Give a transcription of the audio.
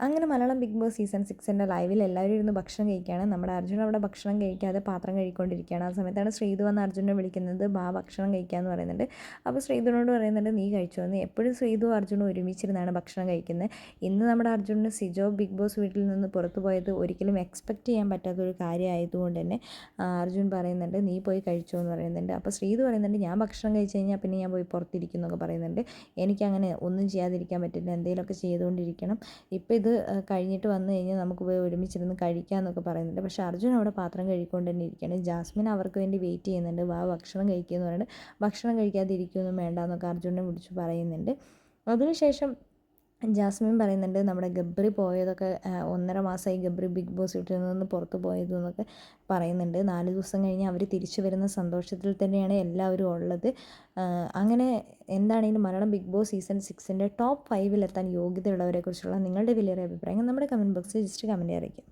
അങ്ങനെ Malayalam big boss season സിക്സിന്റെ ലൈവിൽ എല്ലാവരും ഇരുന്ന് ഭക്ഷണം കഴിക്കുകയാണ്. നമ്മുടെ അർജുൻ അവിടെ ഭക്ഷണം കഴിക്കാതെ പാത്രം കഴിക്കൊണ്ടിരിക്കുകയാണ് ആ സമയത്താണ് ശ്രീധു വന്ന് അർജുനെ വിളിക്കുന്നത് ബാ ഭക്ഷണം കഴിക്കാമെന്ന് പറയുന്നുണ്ട്. അപ്പോൾ ശ്രീതുവിനോട് പറയുന്നുണ്ട് നീ കഴിച്ചു? എന്ന്. എപ്പോഴും ശ്രീധു അർജുനും ഒരുമിച്ചിരുന്നാണ് ഭക്ഷണം കഴിക്കുന്നത്. ഇന്ന് നമ്മുടെ അർജുനന് സിജോ ബിഗ് ബോസ് വീട്ടിൽ നിന്ന് പുറത്തു പോയത് ഒരിക്കലും എക്സ്പെക്റ്റ് ചെയ്യാൻ പറ്റാത്തൊരു കാര്യമായതുകൊണ്ട് തന്നെ അർജുൻ പറയുന്നുണ്ട് നീ പോയി കഴിച്ചോ എന്ന് പറയുന്നുണ്ട്. അപ്പോൾ ശ്രീധു പറയുന്നുണ്ട് ഞാൻ ഭക്ഷണം കഴിച്ചു കഴിഞ്ഞാൽ പിന്നെ ഞാൻ പോയി പുറത്തിരിക്കും എന്നൊക്കെ പറയുന്നുണ്ട്. എനിക്കങ്ങനെ ഒന്നും ചെയ്യാതിരിക്കാൻ പറ്റില്ല. എന്തെങ്കിലുമൊക്കെ ചെയ്തുകൊണ്ടിരിക്കണം. ഇപ്പോൾ ഇത് കഴിഞ്ഞിട്ട് വന്നു കഴിഞ്ഞാൽ നമുക്ക് പോയി ഒരുമിച്ചിരുന്ന് കഴിക്കാമെന്നൊക്കെ പറയുന്നുണ്ട്. പക്ഷേ അർജുൻ അവിടെ പാത്രം കഴിക്കൊണ്ട് തന്നെ ഇരിക്കുകയാണ്. ജാസ്മിൻ അവർക്ക് വേണ്ടി വെയിറ്റ് ചെയ്യുന്നുണ്ട്. വാ ഭക്ഷണം കഴിക്കുക എന്ന് പറയുന്നത് ഭക്ഷണം കഴിക്കാതെ ഇരിക്കുകയൊന്നും വേണ്ട എന്നൊക്കെ അർജുനെ വിളിച്ച് പറയുന്നുണ്ട്. അതിനുശേഷം ജാസ്മിൻ പറയുന്നുണ്ട് നമ്മുടെ ഗബ്രി പോയതൊക്കെ ഒന്നര മാസമായി ഗബ്രി ബിഗ് ബോസ് വീട്ടിൽ നിന്ന് പുറത്ത് പോയതെന്നൊക്കെ പറയുന്നുണ്ട്. നാല് ദിവസം കഴിഞ്ഞ് അവർ തിരിച്ചു വരുന്ന സന്തോഷത്തിൽ തന്നെയാണ് എല്ലാവരും ഉള്ളത്. അങ്ങനെ എന്താണെങ്കിലും മലയാളം ബിഗ് ബോസ് സീസൺ സിക്സിന്റെ ടോപ്പ് ഫൈവിലെത്താൻ യോഗ്യതയുള്ളവരെക്കുറിച്ചുള്ള നിങ്ങളുടെ വലിയൊരു അഭിപ്രായങ്ങൾ നമ്മുടെ കമന്റ് ബോക്സിൽ ജസ്റ്റ് കമന്റ് അറിയിക്കും